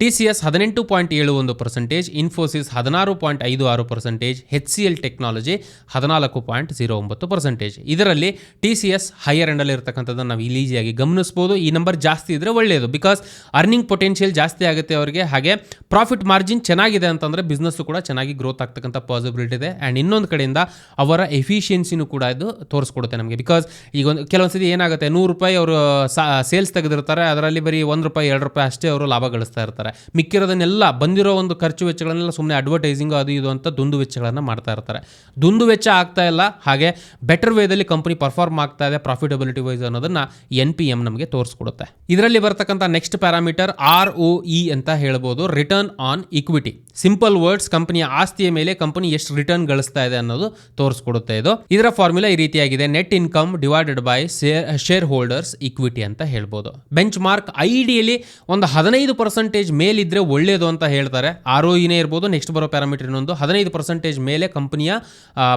ಟಿ ಸಿ ಎಸ್ ಹದಿನೆಂಟು ಪಾಯಿಂಟ್ ಏಳು ಒಂದು ಪರ್ಸೆಂಟೇಜ್ ಇನ್ಫೋಸಿಸ್ ಹದಿನಾರು ಪಾಯಿಂಟ್ ಐದು ಆರು percentage H C L technology ಹದಿನಾಲ್ಕು ಪಾಯಿಂಟ್ ಜೀರೋ ಒಂಬತ್ತು ಪರ್ಸೆಂಟೇಜ್ ಇದರಲ್ಲಿ ಟಿ ಸಿ ಎಸ್ ಹೈಯರ್ ಎಂಡಲ್ಲಿ ಇರ್ತಕ್ಕಂಥದ್ದನ್ನು ನಾವು ಇಲ್ಲಿ ಈಸಿಯಾಗಿ ಗಮನಿಸ್ಬೋದು. ಈ ನಂಬರ್ ಜಾಸ್ತಿ ಇದ್ದರೆ ಒಳ್ಳೆಯದು ಬಿಕಾಸ್ ಅರ್ನಿಂಗ್ ಪೊಟೆನ್ಷಿಯಲ್ ಜಾಸ್ತಿ ಆಗುತ್ತೆ ಅವರಿಗೆ. ಹಾಗೆ ಪ್ರಾಫಿಟ್ ಮಾರ್ಜಿನ್ ಚೆನ್ನಾಗಿದೆ ಅಂತಂದರೆ ಬಿಸ್ನೆಸ್ಸು ಕೂಡ ಚೆನ್ನಾಗಿ ಗ್ರೋತ್ ಆಗ್ತಕ್ಕಂಥ ಪಾಸಿಬಿಲಿಟಿ ಇದೆ. ಆ್ಯಂಡ್ ಇನ್ನೊಂದು ಕಡೆಯಿಂದ ಅವರ ಎಫಿಷಿಯನ್ಸಿನೂ ಕೂಡ ಇದು ತೋರಿಸ್ಕೊಡುತ್ತೆ ನಮಗೆ. ಬಿಕಾಸ್ ಈಗ ಒಂದು ಕೆಲವೊಂದು ಸತಿ ಏನಾಗುತ್ತೆ, ನೂರು ರೂಪಾಯಿ ಅವರು ಸೇಲ್ಸ್ ತೆಗೆದಿರ್ತಾರೆ, ಅದರಲ್ಲಿ ಬರೀ ಒಂದು ರೂಪಾಯಿ, ಎರಡು ರೂಪಾಯಿ ಅಷ್ಟೇ ಅವರು ಲಾಭ ಗಳಿಸ್ತಾ ಇರ್ತಾರೆ. ಇರ್ತಾರೆ ಮಿಕ್ಕಿರೋದನ್ನೆಲ್ಲ ಬಂದಿರೋ ಒಂದು ಖರ್ಚು ವೆಚ್ಚಗಳನ್ನೆಲ್ಲ ಸುಮ್ಮನೆ ಅಡ್ವರ್ಟೈಸಿಂಗ್ ಅದು ಇದು ಅಂತ ದುಂದು ವೆಚ್ಚಗಳನ್ನು ಮಾಡ್ತಾ ಇರ್ತಾರೆ. ದುಂದು ವೆಚ್ಚ ಆಗ್ತಾ ಇಲ್ಲ. ಹಾಗೆ ಬೆಟರ್ ವೇದಲ್ಲಿ ಕಂಪನಿ ಪರ್ಫಾರ್ಮ್ ಆಗ್ತಾ ಇದೆ ಪ್ರಾಫಿಟಬಿಲಿಟಿ ವೈಸ್ ಅನ್ನೋದನ್ನ ಎನ್ ಪಿ ಎಂ ನಮಗೆ ತೋರಿಸ್ಕೊಡುತ್ತೆ. ಇದರಲ್ಲಿ ಬರ್ತಕ್ಕಂಥ next parameter R O E ಅಂತ ಹೇಳ್ಬೋದು. Return on equity simple words ಕಂಪನಿಯ ಆಸ್ತಿಯ ಮೇಲೆ ಕಂಪನಿ ಎಷ್ಟು ರಿಟರ್ನ್ ಗಳಿಸ್ತಾ ಇದೆ ಅನ್ನೋದು ತೋರಿಸ್ಕೊಡುತ್ತೆ ಇದು. ಇದರ ಫಾರ್ಮುಲಾ ಈ ರೀತಿಯಾಗಿದೆ. Net income divided by shareholders equity ಅಂತ ಹೇಳ್ಬೋದು. ಬೆಂಚ್ ಮಾರ್ಕ್ ಐಡಿಯಲ್ಲಿ ಒಂದು ಹದಿನೈದು ಪರ್ಸೆಂಟೇಜ್ ಮೇಲಿದ್ರೆ ಒಳ್ಳೆಯದು ಅಂತ ಹೇಳ್ತಾರೆ. ಆರ್ ಇನೇ ಇರ್ಬೋದು ನೆಕ್ಸ್ಟ್ ಬರೋ ಪ್ಯಾರಾಮೀಟರ್ ಇನ್ನೊಂದು. ಹದಿನೈದು ಪರ್ಸೆಂಟೇಜ್ ಮೇಲೆ ಕಂಪನಿಯ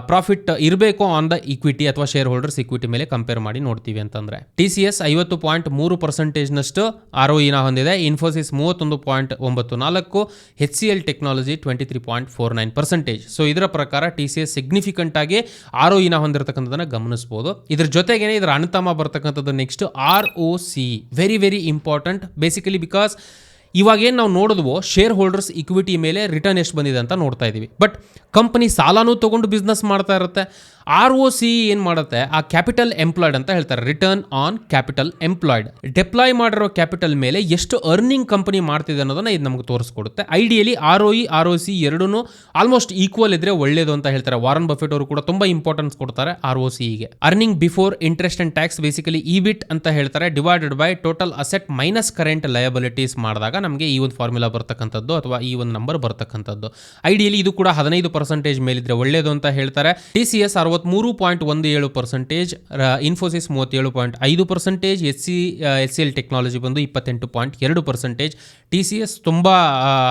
ಪ್ರಾಫಿಟ್ ಇರಬೇಕು ಆನ್ ದ ಇಕ್ವಿಟಿ ಅಥವಾ ಶೇರ್ ಹೋಲ್ಡರ್ಸ್ ಇಕ್ವಿಟಿ ಮೇಲೆ ಕಂಪೇರ್ ಮಾಡಿ ನೋಡ್ತೀವಿ ಅಂತಂದ್ರೆ. ಟಿ ಸಿ ಎಸ್ ಐವತ್ತು ಪಾಯಿಂಟ್ ಮೂರು ಪರ್ಸೆಂಟೇಜ್ನಷ್ಟು ಆರ್ ಇನ ಹೊಂದಿದೆ. ಇನ್ಫೋಸಿಸ್ ಮೂವತ್ತೊಂದು ಪಾಯಿಂಟ್ ಒಂಬತ್ತು ನಾಲ್ಕು. H C L technology twenty three point four nine percentage so ಇದರ ಪ್ರಕಾರ ಟಿ ಸಿ ಎಸ್ ಸಿಗ್ನಿಫಿಕೆಂಟ್ ಆಗಿ ಆರ್ ಇನ ಹೊಂದಿರತಕ್ಕಂಥದ್ದನ್ನು ಗಮನಿಸಬಹುದು ಇದ್ರ ಜೊತೆಗೇನೆ ಇದರ ಅನುತಮ ಬರ್ತಕ್ಕಂಥದ್ದು next R O C. Very very important basically because ಇವಾಗೇನು ನಾವು ನೋಡಿದ್ವೋ ಶೇರ್ ಹೋಲ್ಡರ್ಸ್ ಇಕ್ವಿಟಿ ಮೇಲೆ ರಿಟರ್ನ್ ಎಷ್ಟು ಬಂದಿದೆ ಅಂತ ನೋಡ್ತಾ ಇದ್ದೀವಿ ಬಟ್ ಕಂಪನಿ ಸಾಲನೂ ತೊಗೊಂಡು ಬಿಸ್ನೆಸ್ ಮಾಡ್ತಾ ಇರುತ್ತೆ ಆರ್ ಒ ಸಿ ಏನು ಮಾಡುತ್ತೆ? ಆ ಕ್ಯಾಪಿಟಲ್ ಎಂಪ್ಲಾಯ್ಡ್ ಅಂತ ಹೇಳ್ತಾರೆ. Return on capital employed deploy ಮಾಡಿರೋ ಕ್ಯಾಪಿಟಲ್ ಮೇಲೆ ಎಷ್ಟು ಅರ್ನಿಂಗ್ ಕಂಪನಿ ಮಾಡ್ತಿದೆ ಅನ್ನೋದನ್ನ ಇದು ನಮಗೆ ತೋರಿಸ್ಕೊಡುತ್ತೆ. Ideally R O R O C ಎರಡೂ ಆಲ್ಮೋಸ್ಟ್ ಈಕ್ವಲ್ ಇದ್ರೆ ಒಳ್ಳೇದು ಅಂತ ಹೇಳ್ತಾರೆ. ವಾರನ್ ಬಫೆಟ್ ಅವರು ಕೂಡ ತುಂಬಾ ಇಂಪಾರ್ಟೆನ್ಸ್ ಕೊಡ್ತಾರೆ ಆರ್ ಒ ಸಿಗೆ earning before interest and tax basically E ಅಂತ ಹೇಳ್ತಾರೆ. Divided by total asset minus current liabilities ಮಾಡಿದಾಗ ನಮಗೆ ಈ ಒಂದು ಫಾರ್ಮುಲಾ ಬರ್ತಕ್ಕಂಥದ್ದು ಅಥವಾ ಈ ಒಂದು ನಂಬರ್ ಬರ್ತಕ್ಕಂಥದ್ದು. ಐಡಿಯಲಿ ಇದು ಕೂಡ ಹದಿನೈದು ಪರ್ಸೆಂಟೇಜ್ ಮೇಲಿದ್ರೆ ಒಳ್ಳೇದು ಅಂತ ಹೇಳ್ತಾರೆ. ಟಿ ಸಿ ಎಸ್ ಅರವತ್ಮೂರು ಪಾಯಿಂಟ್ ಒಂದು ಏಳು ಪರ್ಸೆಂಟೇಜ್ ಇನ್ಫೋಸಿಸ್ ಮೂವತ್ತೇಳು ಪಾಯಿಂಟ್ ಐದು percentage S C S C L technology ಬಂದು ಇಪ್ಪತ್ತೆಂಟು ಪಾಯಿಂಟ್ ಎರಡು ಪರ್ಸೆಂಟೇಜ್ ಟಿ ಸಿ ಎಸ್ ತುಂಬ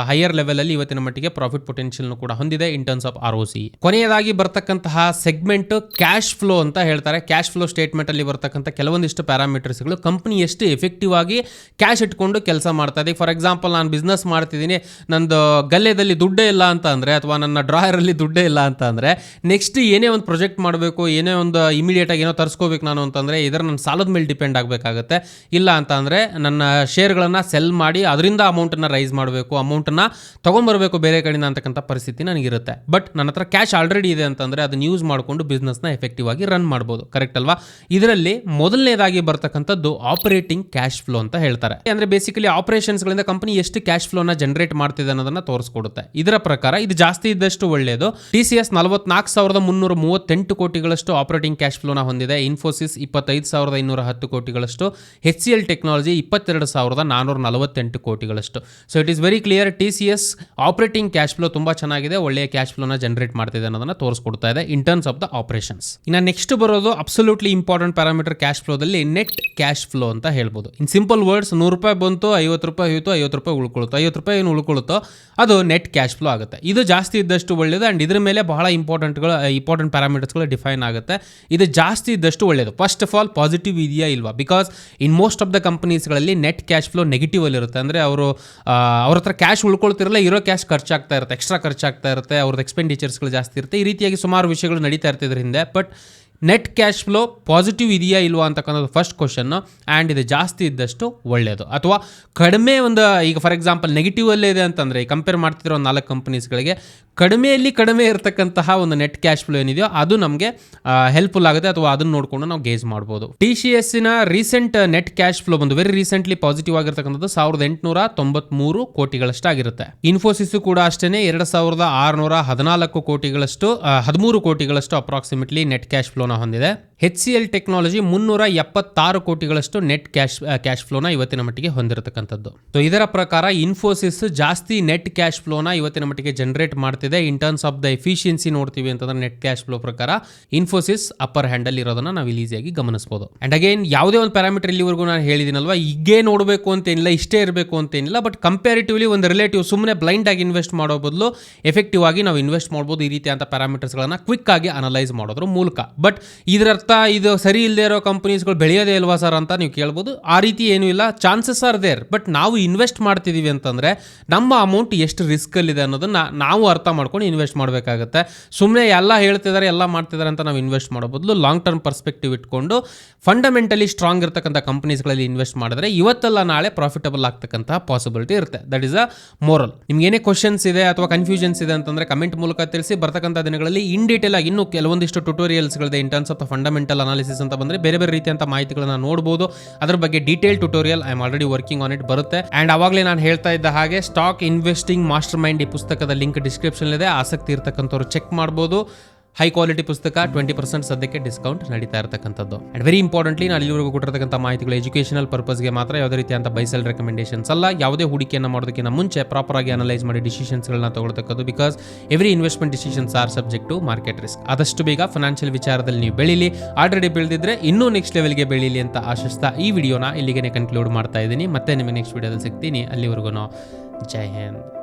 ಹೈಯರ್ ಲೆವೆಲಲ್ಲಿ ಇವತ್ತಿನ ಮಟ್ಟಿಗೆ ಪ್ರಾಫಿಟ್ ಪೊಟೆನ್ಷಿಯಲ್ನು ಕೂಡ ಹೊಂದಿದೆ in terms of R O C ಕೊನೆಯದಾಗಿ ಬರ್ತಕ್ಕಂತಹ ಸೆಗ್ಮೆಂಟ್ ಕ್ಯಾಶ್ ಫ್ಲೋ ಅಂತ ಹೇಳ್ತಾರೆ. ಕ್ಯಾಶ್ ಫ್ಲೋ ಸ್ಟೇಟ್ಮೆಂಟ್ ಅಲ್ಲಿ ಬರ್ತಕ್ಕಂಥ ಕೆಲವೊಂದಿಷ್ಟು ಪ್ಯಾರಾಮೀಟರ್ಸ್ಗಳು ಕಂಪನಿ ಎಷ್ಟು ಎಫೆಕ್ಟಿವ್ ಆಗಿ ಕ್ಯಾಶ್ ಇಟ್ಕೊಂಡು ಕೆಲಸ ಮಾಡ್ತಾ ಇದೆ. ಫಾರ್ ಎಕ್ಸಾಂಪಲ್ ನಾನು ಬಿಸ್ನೆಸ್ ಮಾಡ್ತಿದ್ದೀನಿ, ನಂದು ಗಲ್ಲೆದಲ್ಲಿ ದುಡ್ಡೇ ಇಲ್ಲ ಅಂತ ಅಂದರೆ, ಅಥವಾ ನನ್ನ ಡ್ರಾಯರಲ್ಲಿ ದುಡ್ಡೇ ಇಲ್ಲ ಅಂತ ಅಂದರೆ ನೆಕ್ಸ್ಟ್ ಏನೇ ಒಂದು ಪ್ರಾಜೆಕ್ಟ್ ಮಾಡಬೇಕು, ಏನೇ ಒಂದು ಇಮಿಡಿಯೇಟಾಗಿ ಏನೋ ತರಿಸ್ಕೋಬೇಕು ನಾನು ಅಂತಂದರೆ, ಇದರ ನನ್ನ ಸಾಲದ ಮೇಲೆ ಡಿಪೆಂಡ್ ಆಗಬೇಕಾಗುತ್ತೆ. ಇಲ್ಲ ಅಂತ ಅಂದರೆ ನನ್ನ ಶೇರ್ಗಳನ್ನು ಸೆಲ್ ಮಾಡಿ ಅದರಿಂದ ಅಮೌಂಟನ್ನು ರೈಸ್ ಮಾಡಬೇಕು ಅಮೌಂಟನ್ನು ತೊಗೊಂಬರಬೇಕು ಬೇರೆ ಕಡೆಯಿಂದ ಅಂತಕ್ಕಂಥ ಪರಿಸ್ಥಿತಿ ನನಗಿರುತ್ತೆ. ಬಟ್ ನನ್ನ ಹತ್ರ ಕ್ಯಾಶ್ ಆಲ್ರೆಡಿ ಇದೆ ಅಂತಂದರೆ, ಅದನ್ನ ಯೂಸ್ ಮಾಡಿಕೊಂಡು ಬಿಸ್ನೆಸ್ನ ಎಫೆಕ್ಟಿವ್ ಆಗಿ ರನ್ ಮಾಡ್ಬೋದು. ಕರೆಕ್ಟ್ ಅಲ್ವಾ? ಇದರಲ್ಲಿ ಮೊದಲನೇದಾಗಿ ಬರ್ತಕ್ಕಂಥದ್ದು ಆಪರೇಟಿಂಗ್ ಕ್ಯಾಶ್ ಫ್ಲೋ ಅಂತ ಹೇಳ್ತಾರೆ. ಅಂದರೆ ಬೇಸಿಕಲಿ ಆಪರೇಷನ್ಸ್ಗಳಿಂದ ಕಂಪನಿ ಎಷ್ಟು ಕ್ಯಾಶ್ ಫ್ಲೋನ ಜನರೇಟ್ ಮಾಡ್ತಿದೆ ಅನ್ನೋದನ್ನು ತೋರಿಸ್ಕೊಡುತ್ತೆ. ಇದರ ಪ್ರಕಾರ ಇದು ಜಾಸ್ತಿ ಇದ್ದಷ್ಟು ಒಳ್ಳೆಯದು ಟಿ ಸಿ ಎಸ್ ನಲವತ್ನಾಲ್ಕು ಸಾವಿರದ ಮುನ್ನೂರ ಮೂವತ್ತೆಂಟು ಕೋಟಿಗಳಷ್ಟು ಆಪರೇಟಿಂಗ್ ಕ್ಯಾಶ್ ಫ್ಲೋನ ಹೊಂದಿದೆ. ಇನ್ಫೋಸಿಸ್ ಇಪ್ಪತ್ತೈದು ಸಾವಿರದ ಇನ್ನೂರ ಹತ್ತು ಕೋಟಿಗಳಷ್ಟು. ಎಚ್ ಸಿ ಎಲ್ ಟೆಕ್ನಾಲಜಿ ಇಪ್ಪತ್ತೆರಡು ಸಾವಿರದ ನಾನ್ನೂರ ನಲವತ್ತೆಂಟು ಕೋಟಿಗಳಷ್ಟು. So it is very clear T C S operating cash flow ತುಂಬ ಚೆನ್ನಾಗಿದೆ. ಒಳ್ಳೆಯ ಕ್ಯಾಶ್ ಫ್ಲೋನ ಜನರೇಟ್ ಮಾಡ್ತಿದೆ ಅನ್ನೋದನ್ನ ತೋರಿಸ್ಕೊಡ್ತಾ ಇದೆ in terms of the operations ಇನ್ನು ನೆಕ್ಸ್ಟ್ ಬರೋದು ಅಬ್ಸಲ್ಯೂಟ್ಲಿ ಇಂಪಾರ್ಟೆಂಟ್ ಪ್ಯಾರಾಮೀಟರ್ ಕ್ಯಾಶ್ ಫ್ಲೋದಲ್ಲಿ ನೆಟ್ ಕ್ಯಾಶ್ ಫ್ಲೋ ಅಂತ ಹೇಳ್ಬೋದು. ಇನ್ ಸಿಂಪಲ್ ವರ್ಡ್ಸ್ ನೂರು ರೂಪಾಯಿ ಬಂತು, ಐವತ್ತು ರೂಪಾಯಿ ಹೋಯಿತು, ಐವತ್ತು ರೂಪಾಯಿ ಉಳ್ಕೊಳುತ್ತೋ ಐವತ್ತು ರೂಪಾಯಿ ಏನು ಉಳ್ಕೊಳುತ್ತೋ ಅದು ನೆಟ್ ಕ್ಯಾಶ್ ಫ್ಲೋ ಆಗುತ್ತೆ. ಇದು ಜಾಸ್ತಿ ಇದ್ದಷ್ಟು ಒಳ್ಳೆಯದು ಆ್ಯಂಡ್ ಇದ್ರ ಮೇಲೆ ಬಹಳ ಇಂಪಾರ್ಟೆಂಟ್ಗಳು ಇಂಪಾರ್ಟೆಂಟ್ ಪ್ಯಾರಾಮೀಟರ್ಸ್ಗಳು ಡಿಫೈನ್ ಆಗುತ್ತೆ. ಇದು ಜಾಸ್ತಿ ಇದ್ದಷ್ಟು ಒಳ್ಳೆಯದು ಫಸ್ಟ್ ಆಫ್ ಆಲ್ ಪಾಸಿಟಿವ್ ಇದೆಯಾ ಇಲ್ವಾ? Because in most of the ಕಂಪನೀಸ್ಗಳಲ್ಲಿ net cash flow negative ಇರುತ್ತೆ. ಅಂದರೆ ಅವರು ಅವ್ರ ಹತ್ರ ಕ್ಯಾಶ್ ಉಳ್ಕೊಳ್ತಿರಲ್ಲ, ಇರೋ ಕ್ಯಾಶ್ ಖರ್ಚಾಗ್ತಾ ಇರುತ್ತೆ ಎಕ್ಸ್ಟ್ರಾ ಖರ್ಚಾಗ್ತಾ ಇರುತ್ತೆ ಅವ್ರದ್ದು ಎಕ್ಸ್ಪೆಂಡಿಚರ್ಸ್ಗಳು ಜಾಸ್ತಿ ಇರುತ್ತೆ. ಈ ರೀತಿಯಾಗಿ ಸುಮಾರು ವಿಷಯಗಳು ನಡೀತಾ ಇರ್ತಿದ್ರ ಹಿಂದೆ. But net cash flow positive ಇದೆಯಾ ಇಲ್ವಾ ಅಂತಕ್ಕಂಥದ್ದು ಫಸ್ಟ್ ಕ್ವಶನ್ನು ಆ್ಯಂಡ್ ಇದು ಜಾಸ್ತಿ ಇದ್ದಷ್ಟು ಒಳ್ಳೆಯದು ಅಥವಾ ಕಡಿಮೆ ಒಂದು, ಈಗ ಫಾರ್ ಎಕ್ಸಾಂಪಲ್ ನೆಗೆಟಿವ್ ಅಲ್ಲೇ ಇದೆ ಅಂತಂದರೆ ಕಂಪೇರ್ ಮಾಡ್ತಿರೋ ಒಂದು ನಾಲ್ಕು ಕಂಪನೀಸ್ಗಳಿಗೆ ಕಡಿಮೆಯಲ್ಲಿ ಕಡಿಮೆ ಇರತಕ್ಕಂತಹ ಒಂದು ನೆಟ್ ಕ್ಯಾಶ್ ಫ್ಲೋ ಏನಿದೆಯೋ ಅದು ನಮಗೆ ಹೆಲ್ಪ್ಫುಲ್ ಆಗುತ್ತೆ ಅಥವಾ ಅದನ್ನು ನೋಡಿಕೊಂಡು ನಾವು ಗೇಜ್ ಮಾಡ್ಬೋದು. ಟಿ ಸಿ ಎಸ್ಸಿನ ರೀಸೆಂಟ್ ನೆಟ್ ಕ್ಯಾಶ್ ಫ್ಲೋ ಬಂದು ವೆರಿ ರೀಸೆಂಟ್ಲಿ ಪಾಸಿಟಿವ್ ಆಗಿರ್ತಕ್ಕಂಥದ್ದು ಸಾವಿರದ ಎಂಟುನೂರ ತೊಂಬತ್ಮೂರು ಕೋಟಿಗಳಷ್ಟಾಗಿರುತ್ತೆ. ಇನ್ಫೋಸಿಸ್ ಕೂಡ ಅಷ್ಟೇ ಎರಡು ಸಾವಿರದ ಆರುನೂರ ಹದಿನಾಲ್ಕು ಕೋಟಿಗಳಷ್ಟು ಹದಿಮೂರು ಕೋಟಿಗಳಷ್ಟು ಅಪ್ರಾಕ್ಸಿಮೇಟ್ಲಿ ನೆಟ್ ಕ್ಯಾಶ್ ಫ್ಲೋನ ಹೊಂದಿದೆ. ಹೆಚ್ ಸಿ ಎಲ್ ಟೆಕ್ನಾಲಜಿ ಮುನ್ನೂರ ಎಪ್ಪತ್ತಾರು ಕೋಟಿಗಳಷ್ಟು ನೆಟ್ ಕ್ಯಾಶ್ ಕ್ಯಾಶ್ ಫ್ಲೋನ ಇವತ್ತಿನ ಮಟ್ಟಿಗೆ ಹೊಂದಿರತಕ್ಕಂಥದ್ದು. ಇದರ ಪ್ರಕಾರ ಇನ್ಫೋಸಿಸ್ ಜಾಸ್ತಿ ನೆಟ್ ಕ್ಯಾಶ್ ಫ್ಲೋನ ಇವತ್ತಿನ ಮಟ್ಟಿಗೆ ಜನರೇಟ್ ಮಾಡ್ತಿದೆ. In terms of the efficiency ನೋಡ್ತೀವಿ ಅಂತಂದ್ರೆ ನೆಟ್ ಕ್ಯಾಶ್ ಫ್ಲೋ ಪ್ರಕಾರ ಇನ್ಫೋಸಿಸ್ ಅಪ್ಪರ್ ಹ್ಯಾಂಡಲ್ ಇರೋದನ್ನ ನಾವು ಇಲ್ಲಿ ಈಸಿಯಾಗಿ ಗಮನಿಸಬಹುದು ಅಂಡ್ ಅಗೇನ್ ಯಾವುದೇ ಒಂದು ಪ್ಯಾರಾಮೀಟರ್ ಇಲ್ಲಿವರೆಗೂ ನಾನು ಹೇಳಿದಿನಲ್ವಾ? ಹೀಗೆ ನೋಡಬೇಕು ಅಂತೇನಿಲ್ಲ, ಇಷ್ಟೇ ಇರಬೇಕು ಅಂತೇನಿಲ್ಲ ಬಟ್ ಕಂಪ್ಯಾರಿಟಿವ್ಲಿ ಒಂದು ರಿಲೇಟಿವ್ ಸುಮ್ಮನೆ ಬ್ಲೈಂಡ್ ಆಗಿ ಇನ್ವೆಸ್ಟ್ ಮಾಡೋ ಬದಲು ಎಫೆಕ್ಟಿವ್ ಆಗಿ ನಾವು ಇನ್ವೆಸ್ಟ್ ಮಾಡ್ಬೋದು ಈ ರೀತಿ ಅಂತ ಪ್ಯಾರಾಮೀಟರ್ಸ್ಗಳನ್ನ ಕ್ವಿಕ್ ಆಗಿ ಅನಲೈಸ್ ಮಾಡೋದ್ರ ಮೂಲಕ. ಬಟ್ ಇದರರ್ಥ ಇದು ಸರಿ ಇಲ್ಲದೆ ಇರೋ ಕಂಪನೀಸ್ಗಳು ಬೆಳೆಯೋದೇ ಇಲ್ವಾ ಸರ್ ಅಂತ ನೀವು ಕೇಳ್ಬೋದು. ಆ ರೀತಿ ಏನೂ ಇಲ್ಲ ಚಾನ್ಸಸ್ ಆರ್ ದೇರ್ ಬಟ್ ನಾವು ಇನ್ವೆಸ್ಟ್ ಮಾಡ್ತಿದ್ದೀವಿ ಅಂತಂದರೆ ನಮ್ಮ ಅಮೌಂಟ್ ಎಷ್ಟು ರಿಸ್ಕಲ್ಲಿದೆ ಅನ್ನೋದನ್ನ ನಾವು ಅರ್ಥ ಮಾಡ್ಕೊಂಡು ಇನ್ವೆಸ್ಟ್ ಮಾಡಬೇಕಾಗುತ್ತೆ. ಸುಮ್ಮನೆ ಎಲ್ಲ ಹೇಳ್ತಿದ್ದಾರೆ ಎಲ್ಲ ಮಾಡ್ತಿದ್ದಾರೆ ಅಂತ ನಾವು ಇನ್ವೆಸ್ಟ್ ಮಾಡೋ ಬದಲು ಲಾಂಗ್ ಟರ್ಮ್ ಪರ್ಸ್ಪೆಕ್ಟಿವ್ ಇಟ್ಕೊಂಡು ಫಂಡಮೆಂಟಲಿ ಸ್ಟ್ರಾಂಗ್ ಇರ್ತಕ್ಕಂಥ ಕಂಪ್ನೀಸ್ಗಳಲ್ಲಿ ಇನ್ವೆಸ್ಟ್ ಮಾಡಿದ್ರೆ ಇವತ್ತೆಲ್ಲ ನಾಳೆ ಪ್ರಾಫಿಟಬಲ್ ಆಗ್ತಕ್ಕಂಥ ಪಾಸಿಬಿಲಿಟಿ ಇರುತ್ತೆ. ದಟ್ ಇಸ್ ಅ ಮೋರಲ್ ನಿಮ್ಗೆ ಏನೇ ಕ್ವಶನ್ಸ್ ಇದೆ ಅಥವಾ ಕನ್ಫ್ಯೂಷನ್ಸ್ ಇದೆ ಅಂತಂದ್ರೆ ಕಮೆಂಟ್ ಮೂಲಕ ತಿಳಿಸಿ, ಬರ್ತಕ್ಕಂಥ ದಿನಗಳಲ್ಲಿ ಇನ್ ಡೀಟೇಲ್ ಆಗಿ ಇನ್ನೂ ಕೆಲವೊಂದಿಷ್ಟು ಟ್ಯುಟೋರಿಯಲ್ಸ್ಗಳಿದೆ in terms of fundamental analysis ಅಂತ ಬಂದರೆ ಬೇರೆ ಬೇರೆ ರೀತಿಯಂತ ಮಾಹಿತಿಗಳನ್ನ ನೋಡ್ಬೋದು. ಅದ್ರ ಬಗ್ಗೆ detail tutorial I am already working on it ಬರುತ್ತೆ. ಆ್ಯಂಡ್ ಅವಾಗಲೇ ನಾನು ಹೇಳ್ತಾ ಇದ್ದ ಹಾಗೆ ಸ್ಟಾಕ್ ಇನ್ವೆಸ್ಟಿಂಗ್ ಮಾಸ್ಟರ್ ಮೈಂಡ್ ಈ ಪುಸ್ತಕದ ಲಿಂಕ್ ಡಿಸ್ಕ್ರಿಪ್ಷನ್ ಇದೆ ಆಸಕ್ತಿ ಇರ್ತಕ್ಕಂಥವ್ರು ಚೆಕ್ ಮಾಡ್ಬೋದು. ಹೈ ಕ್ವಾಲಿಟಿ ಪುಸ್ತಕ ಟ್ವೆಂಟಿ ಪರ್ಸೆಂಟ್ ಸದ್ಯಕ್ಕೆ ಡಿಸ್ಕೌಂಟ್ ನಡೀತಾ ಇರತಕ್ಕಂಥದ್ದು. ಅಂಡ್ ವೆರಿ ಇಂಪಾರ್ಟೆಂಟ್ಲಿ ನಾನು ಇಲ್ಲಿವರೆಗೂ ಕೊಟ್ಟಿರ್ತಕ್ಕಂಥ ಮಾಹಿತಿಗಳು ಎಜುಕೇಷನಲ್ ಪರ್ಪಸ್ಗೆ ಮಾತ್ರ ಯಾವುದೇ ರೀತಿಯಂತ ಬೈಸಲ್ ರೆಕಮೆಂಡೇಷನ್ಸ್ ಅಲ್ಲ. ಯಾವುದೇ ಹೂಡಿಕೆಯನ್ನು ಮಾಡೋದಕ್ಕಿಂತ ಮುಂಚೆ ಪ್ರಾಪರ್ ಆಗಿ ಅನಲೈಸ್ ಮಾಡಿ ಡಿಸಿಷನ್ಸ್ಗಳನ್ನ ತಗೊಳ್ತಕ್ಕದ್ದು because every investment decisions are subject to market risk ಆದಷ್ಟು ಬೇಗ ಫೈನಾನ್ಷಿಯಲ್ ವಿಚಾರದಲ್ಲಿ ನೀವು ಬೆಳೀಲಿ. ಆಲ್ರೆಡಿ ಬೆಳೆದಿದ್ರೆ ಇನ್ನೂ ನೆಕ್ಸ್ಟ್ ಲೆವೆಲ್ಗೆ ಬೆಳೀಲಿ ಅಂತ ಆಶಿಸ್ತಾ ಈ ವಿಡಿಯೋನ ಇಲ್ಲಿಗೆ ಕನ್ಕ್ಲೂಡ್ ಮಾಡ್ತಾ ಇದ್ದೀನಿ. ಮತ್ತೆ ನಿಮಗೆ ನೆಕ್ಸ್ಟ್ ವಿಡಿಯೋದಲ್ಲಿ ಸಿಗ್ತೀನಿ. ಅಲ್ಲಿವರೆಗೂ ಜೈ ಹಿಂದ್.